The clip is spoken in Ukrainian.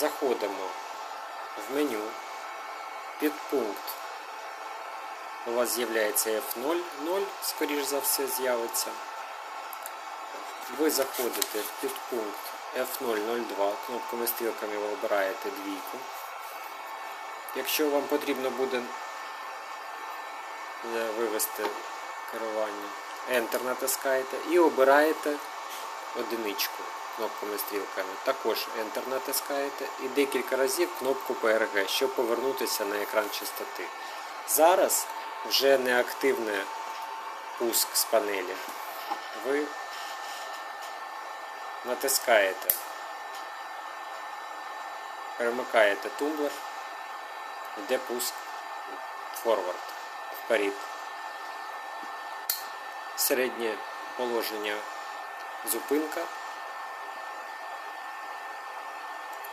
заходимо в меню, підпункт. У вас з'являється F0, 0, скоріш за все, з'явиться. Ви заходите в підпункт F002, кнопками стрілками ви обираєте двійку. Якщо вам потрібно буде е, вивести керування, Enter натискаєте і обираєте одиничку кнопками стрілками. Також Enter натискаєте і декілька разів кнопку PRG, щоб повернутися на екран частоти. Зараз вже неактивний пуск з панелі. Ви натискаєте, перемикаєте тумблер, йде пуск форвард, вперед. Середнє положення зупинка